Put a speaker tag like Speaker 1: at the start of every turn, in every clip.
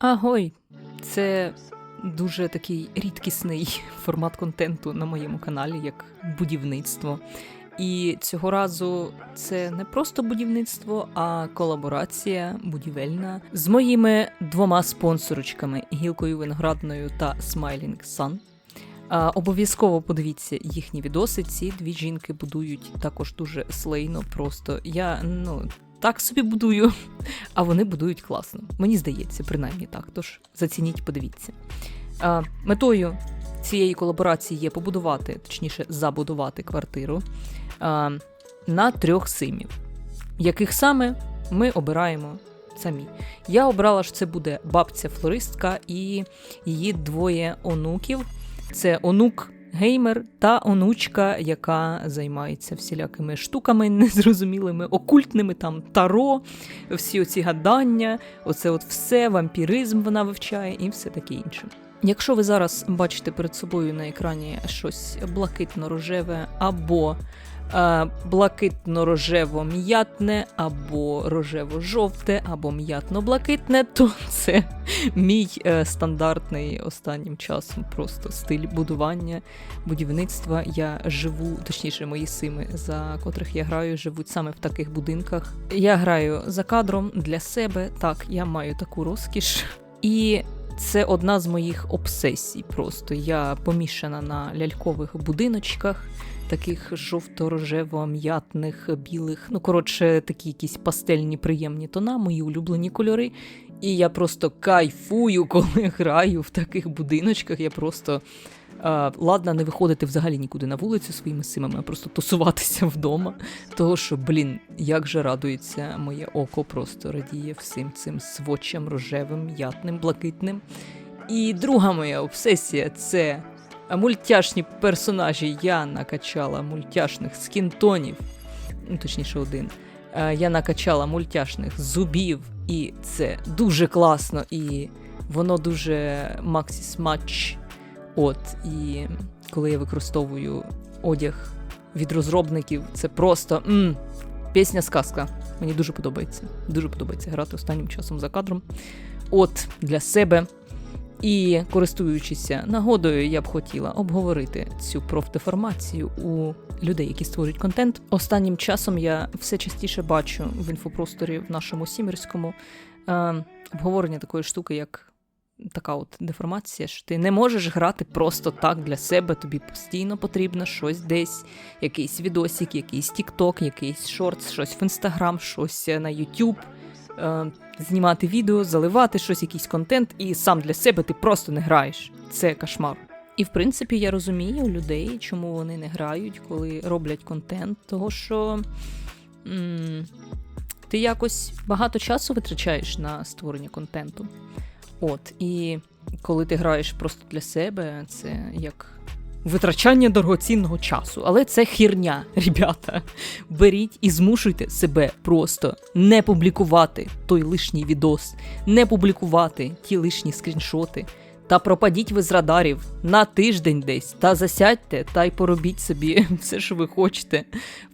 Speaker 1: Агой, це дуже такий рідкісний формат контенту на моєму каналі, як будівництво. І цього разу це не просто будівництво, а колаборація будівельна з моїми двома спонсорочками гілкою виноградною та Smiling Sun. Обов'язково подивіться їхні відоси. Ці дві жінки будують також дуже слейно. Просто я ну так собі будую, а вони будують класно. Мені здається, принаймні так. Тож зацініть, подивіться. Метою цієї колаборації є побудувати, точніше, забудувати квартиру на трьох симів, яких саме ми обираємо самі. Я обрала, що це буде бабця-флористка і її двоє онуків. Це онук геймер та онучка, яка займається всілякими штуками незрозумілими, окультними там таро, всі оці гадання, оце от все, вампіризм вона вивчає і все таке інше. Якщо ви зараз бачите перед собою на екрані щось блакитно-рожеве або блакитно-рожево-м'ятне, або рожево-жовте, або м'ятно-блакитне, то це мій е, стандартний останнім часом просто стиль будування, будівництва. Я живу, точніше, мої сими, за котрих я граю, живуть саме в таких будинках. Я граю за кадром для себе. Так, я маю таку розкіш. І це одна з моїх обсесій. Просто я помішана на лялькових будиночках, таких жовто-рожево-м'ятних, білих. Ну, коротше, такі якісь пастельні, приємні тона, мої улюблені кольори. І я просто кайфую, коли граю в таких будиночках. Я просто е, ладна не виходити взагалі нікуди на вулицю своїми симами, а просто тусуватися вдома. Того що, блін, як же радується моє око, просто радіє всім цим свочем рожевим, м'ятним, блакитним. І друга моя обсесія це мультяшні персонажі. Я накачала мультяшних скінтонів, ну точніше, один. Е, Я накачала мультяшних зубів, і це дуже класно, і воно дуже максіс матч. От, і коли я використовую одяг від розробників, це просто м, пісня сказка. Мені дуже подобається. Дуже подобається грати останнім часом за кадром. От для себе. І користуючися нагодою, я б хотіла обговорити цю профдеформацію у людей, які створюють контент. Останнім часом я все частіше бачу в інфопросторі в нашому сімерському е, обговорення такої штуки, як така от деформація, що ти не можеш грати просто так для себе. Тобі постійно потрібно щось десь, якийсь відосик, якийсь тікток, якийсь шортс, щось в інстаграм, щось на Ютуб. Е, знімати відео, заливати щось, якийсь контент, і сам для себе ти просто не граєш. Це кошмар. І в принципі я розумію людей, чому вони не грають, коли роблять контент, того що м- ти якось багато часу витрачаєш на створення контенту. От, і коли ти граєш просто для себе, це як витрачання дорогоцінного часу. Але це хірня, ребята. Беріть і змушуйте себе просто не публікувати той лишній відос, не публікувати ті лишні скріншоти. Та пропадіть ви з радарів на тиждень десь, та засядьте, та й поробіть собі все, що ви хочете,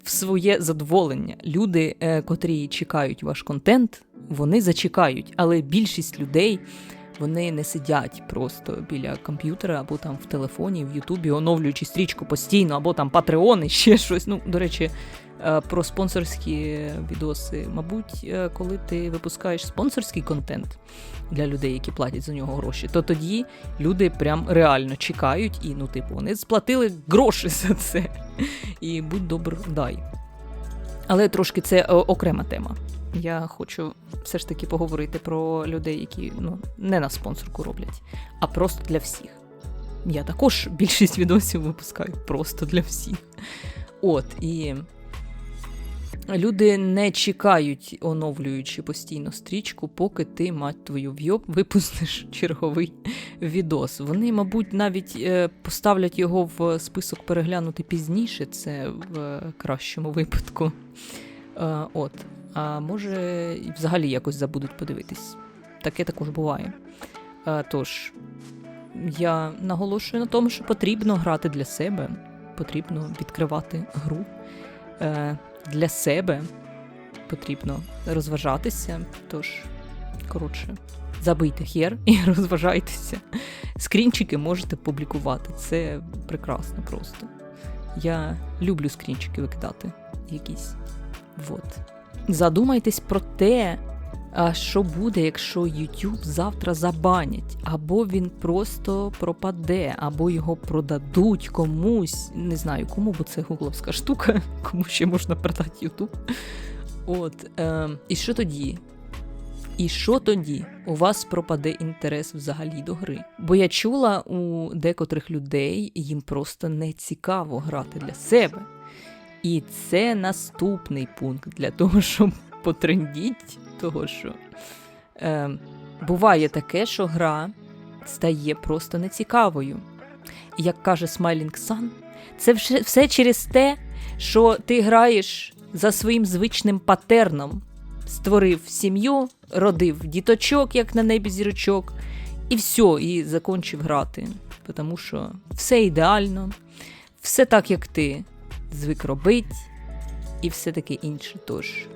Speaker 1: в своє задоволення. Люди, е, котрі чекають ваш контент, вони зачекають, але більшість людей. Вони не сидять просто біля комп'ютера або там в телефоні, в Ютубі, оновлюючи стрічку постійно, або там патреони, ще щось. Ну, до речі, е, про спонсорські відоси. Мабуть, е, коли ти випускаєш спонсорський контент для людей, які платять за нього гроші, то тоді люди прям реально чекають і, ну, типу, вони сплатили гроші за це. І будь добр, дай. Але трошки це е, окрема тема. Я хочу все ж таки поговорити про людей, які ну, не на спонсорку роблять, а просто для всіх. Я також більшість відосів випускаю просто для всіх. От, і люди не чекають, оновлюючи постійно стрічку, поки ти, мать твою, вйоб, випустиш черговий відос. Вони, мабуть, навіть е, поставлять його в список переглянути пізніше, це в кращому випадку. Е, От. А може, взагалі якось забудуть подивитись. Таке також буває. А, Тож, я наголошую на тому, що потрібно грати для себе, потрібно відкривати гру е, для себе, потрібно розважатися. Тож, коротше, забийте хер і розважайтеся. Скрінчики можете публікувати. Це прекрасно просто. Я люблю скрінчики викидати якісь. Вот. Задумайтесь про те, що буде, якщо YouTube завтра забанять, або він просто пропаде, або його продадуть комусь. Не знаю кому, бо це гугловська штука, кому ще можна продати YouTube. От, е, і що тоді? І що тоді? У вас пропаде інтерес взагалі до гри? Бо я чула у декотрих людей, їм просто не цікаво грати для себе. І це наступний пункт для того, щоб потрендіть, того що е, буває таке, що гра стає просто нецікавою. І як каже Smiling Sun, це все, все через те, що ти граєш за своїм звичним патерном. Створив сім'ю, родив діточок, як на небі зірочок, і все, і закончив грати. Тому що все ідеально, все так, як ти звик робить, і все таке інше тож.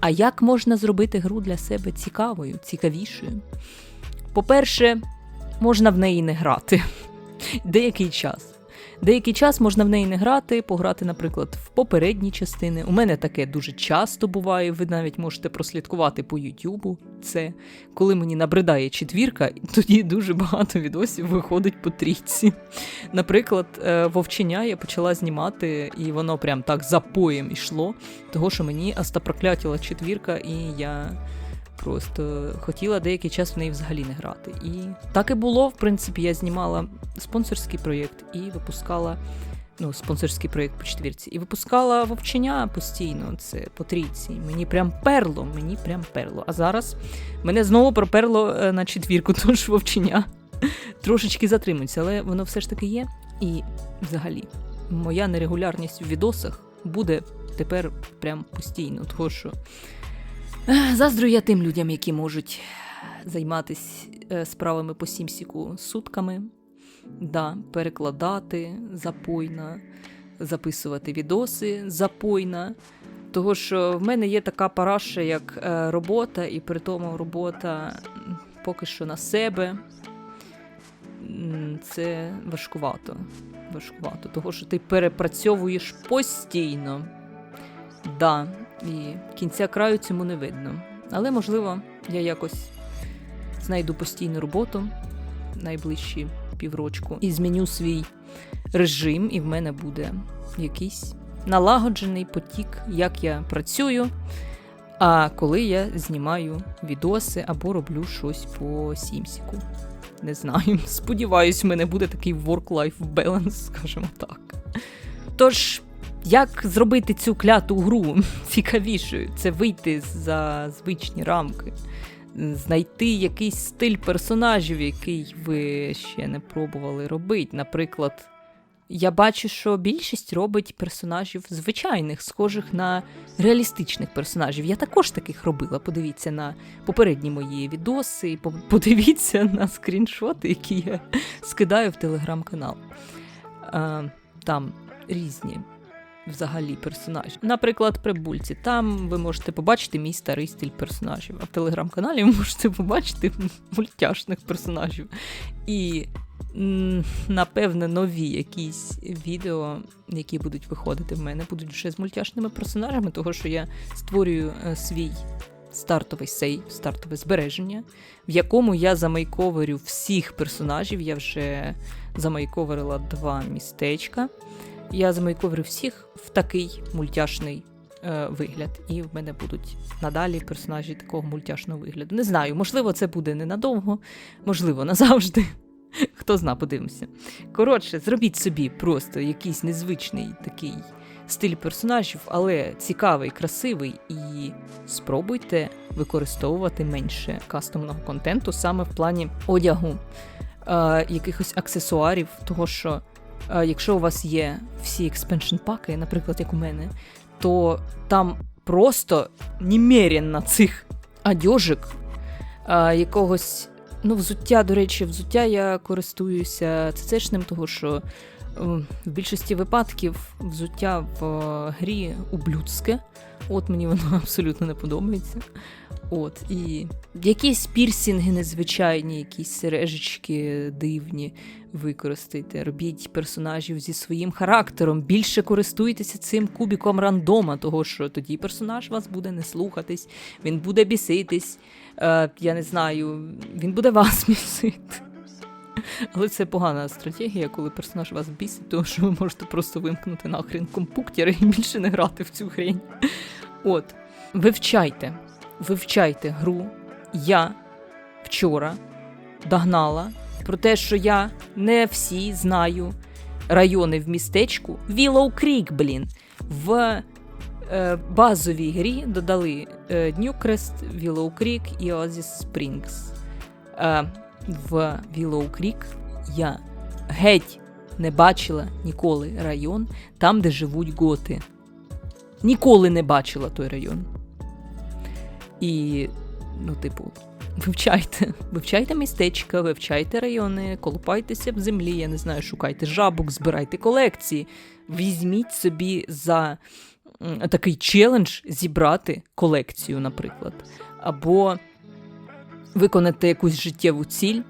Speaker 1: А як можна зробити гру для себе цікавою, цікавішою? По-перше, можна в неї не грати деякий час. Деякий час можна в неї не грати, пограти, наприклад, в попередні частини. У мене таке дуже часто буває. Ви навіть можете прослідкувати по Ютубу. Це коли мені набридає четвірка, тоді дуже багато відосів виходить по трійці. Наприклад, е, вовчення я почала знімати, і воно прям так запоєм ішло, того що мені астапроклятіла четвірка, і я. Просто хотіла деякий час в неї взагалі не грати. І так і було. В принципі, я знімала спонсорський проєкт і випускала ну, спонсорський проєкт по четвірці. І випускала вовчення постійно. Це по трійці. Мені прям перло, мені прям перло. А зараз мене знову проперло е, на четвірку, тож вовчення трошечки затримується, але воно все ж таки є. І взагалі, моя нерегулярність в відосах буде тепер прям постійно, тому що. Заздрю я тим людям, які можуть займатися справами по сімсіку сутками, да, перекладати запойно, записувати відоси запойно. Того що в мене є така параша, як е, робота, і при тому робота поки що на себе. Це важкувато. Важкувато, того що ти перепрацьовуєш постійно. Да, і кінця краю цьому не видно. Але, можливо, я якось знайду постійну роботу найближчі піврочку і зміню свій режим, і в мене буде якийсь налагоджений потік, як я працюю. А коли я знімаю відоси або роблю щось по сімсіку. Не знаю. Сподіваюсь, в мене буде такий work-life balance, скажімо так. Тож. Як зробити цю кляту гру цікавішою? Це вийти за звичні рамки, знайти якийсь стиль персонажів, який ви ще не пробували робити. Наприклад, я бачу, що більшість робить персонажів звичайних, схожих на реалістичних персонажів. Я також таких робила. Подивіться на попередні мої відоси, подивіться на скріншоти, які я скидаю в телеграм-канал. Там різні взагалі персонажів. Наприклад, прибульці. Там ви можете побачити мій старий стиль персонажів. А в телеграм-каналі ви можете побачити мультяшних персонажів. І напевне нові якісь відео, які будуть виходити в мене, будуть вже з мультяшними персонажами, того що я створюю е, свій. Стартовий сейв, стартове збереження, в якому я замайковерю всіх персонажів. Я вже замайковерила два містечка. Я замайковрю всіх в такий мультяшний е, вигляд, і в мене будуть надалі персонажі такого мультяшного вигляду. Не знаю, можливо, це буде ненадовго, можливо, назавжди. Хто зна, подивимося. Коротше, зробіть собі просто якийсь незвичний такий стиль персонажів, але цікавий, красивий, і спробуйте використовувати менше кастомного контенту саме в плані одягу, е, якихось аксесуарів, того що якщо у вас є всі експеншн паки, наприклад, як у мене, то там просто немерено цих одежик, якогось. Ну, взуття, до речі, взуття я користуюся цецешним, того що в більшості випадків взуття в е, грі ублюдське. От мені воно абсолютно не подобається. От, і якісь пірсінги незвичайні, якісь сережечки дивні використайте. Робіть персонажів зі своїм характером. Більше користуйтеся цим кубіком рандома, того що тоді персонаж вас буде не слухатись, він буде біситись. Е, я не знаю, він буде вас бісити. Але це погана стратегія, коли персонаж вас бісить, тому що ви можете просто вимкнути нахрен компуктери і більше не грати в цю хрень. От, вивчайте, вивчайте гру. Я вчора догнала про те, що я не всі знаю райони в містечку Willow Creek, блін. В е, базовій грі додали е, Newcrest, Willow Creek і Oasis Springs. Е, в Willow Creek я геть не бачила ніколи район там, де живуть готи. Ніколи не бачила той район. І, ну, типу, вивчайте, вивчайте містечка, вивчайте райони, колупайтеся в землі, я не знаю, шукайте жабок, збирайте колекції. Візьміть собі за такий челендж зібрати колекцію, наприклад. Або виконати якусь життєву ціль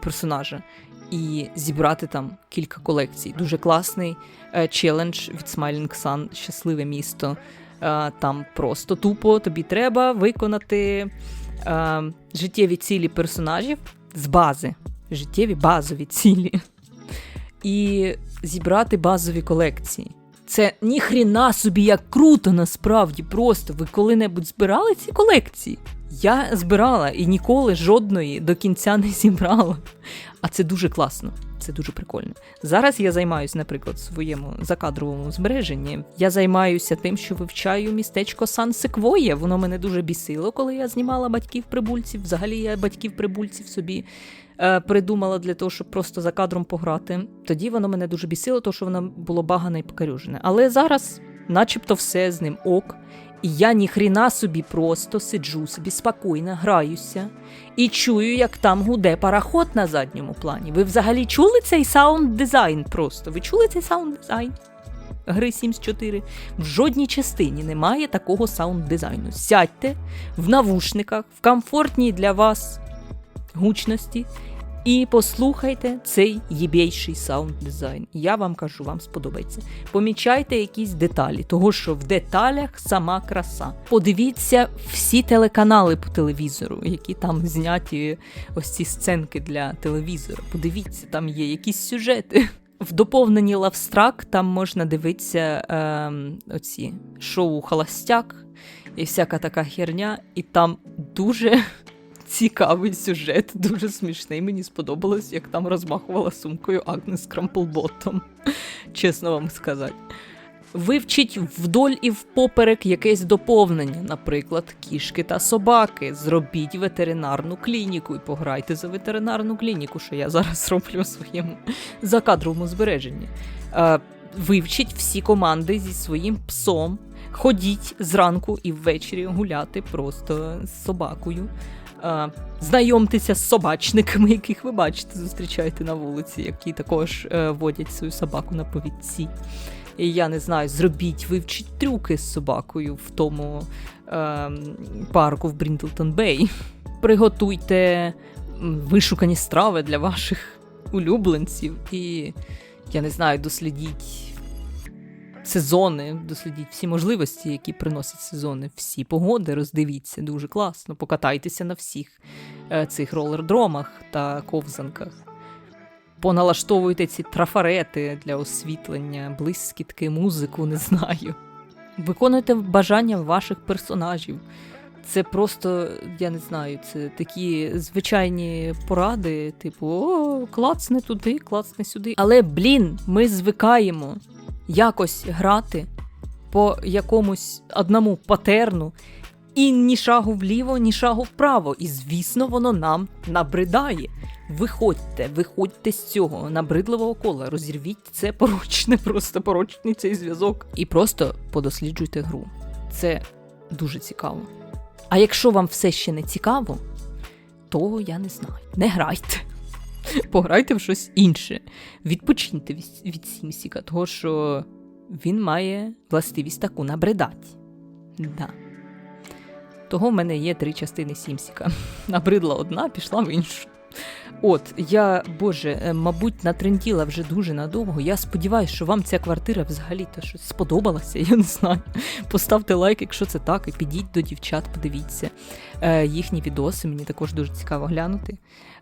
Speaker 1: персонажа і зібрати там кілька колекцій. Дуже класний е, челендж від Smiling Sun Щасливе місто. Е, там просто тупо тобі треба виконати е, життєві цілі персонажів з бази. Життєві базові цілі. І зібрати базові колекції. Це ніхріна собі як круто насправді. Просто ви коли-небудь збирали ці колекції? Я збирала і ніколи жодної до кінця не зібрала. А це дуже класно, це дуже прикольно. Зараз я займаюся, наприклад, своєму закадровому збереженні. Я займаюся тим, що вивчаю містечко Сан Секвоє. Воно мене дуже бісило, коли я знімала батьків прибульців. Взагалі я батьків прибульців собі е, придумала для того, щоб просто за кадром пограти. Тоді воно мене дуже бісило, тому що воно було багане і покарюжене. Але зараз, начебто, все з ним ок. І я ніхріна собі просто сиджу собі спокійно, граюся і чую, як там гуде параход на задньому плані. Ви взагалі чули цей саунд дизайн просто? Ви чули цей саунд дизайн? Гри Sims 4. В жодній частині немає такого саунд дизайну. Сядьте в навушниках, в комфортній для вас гучності і послухайте цей єбейший саунд дизайн. Я вам кажу, вам сподобається. Помічайте якісь деталі, того що в деталях сама краса. Подивіться всі телеканали по телевізору, які там зняті ось ці сценки для телевізора. Подивіться, там є якісь сюжети. В доповненні Лавстрак там можна дивитися е, оці шоу Холостяк і всяка така херня, і там дуже цікавий сюжет, дуже смішний. Мені сподобалось, як там розмахувала сумкою Агнес Крамплботом. Чесно вам сказати. Вивчіть вдоль і впоперек якесь доповнення, наприклад, кішки та собаки. Зробіть ветеринарну клініку і пограйте за ветеринарну клініку, що я зараз роблю у своєму закадровому збереженні. Е, вивчіть всі команди зі своїм псом. Ходіть зранку і ввечері гуляти просто з собакою. Е, знайомтеся з собачниками, яких ви бачите, зустрічаєте на вулиці, які також е, водять свою собаку на повідці. І я не знаю, зробіть, вивчіть трюки з собакою в тому е, парку в Бріндлтон Бей. Приготуйте вишукані страви для ваших улюбленців. І я не знаю, дослідіть сезони, дослідіть всі можливості, які приносять сезони, всі погоди, роздивіться дуже класно. Покатайтеся на всіх е, цих ролердромах та ковзанках. Поналаштовуйте ці трафарети для освітлення, блискітки, музику, не знаю. Виконуйте бажання ваших персонажів. Це просто, я не знаю, це такі звичайні поради, типу, о, клацне туди, клацне сюди. Але, блін, ми звикаємо якось грати по якомусь одному патерну, і ні шагу вліво, ні шагу вправо. І звісно, воно нам набридає. Виходьте, виходьте з цього набридливого кола, розірвіть це порочне, просто порочний цей зв'язок. І просто подосліджуйте гру. Це дуже цікаво. А якщо вам все ще не цікаво, то я не знаю. Не грайте. Пограйте в щось інше. Відпочиньте від, Сімсіка, того що він має властивість таку набридати. Да. Того в мене є три частини Сімсіка. Набридла одна, пішла в іншу. От, я, боже, е, мабуть, натренділа вже дуже надовго. Я сподіваюся, що вам ця квартира взагалі то щось сподобалася, я не знаю. Поставте лайк, якщо це так, і підіть до дівчат, подивіться е, їхні відоси. Мені також дуже цікаво глянути.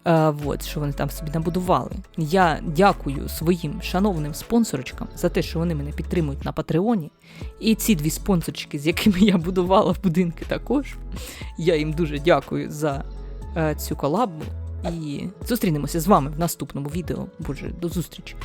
Speaker 1: Е, от, що вони там собі набудували. Я дякую своїм шановним спонсорочкам за те, що вони мене підтримують на Патреоні. І ці дві спонсорчики, з якими я будувала будинки, також. Я їм дуже дякую за е, цю колабу. І зустрінемося з вами в наступному відео. Боже, до зустрічі!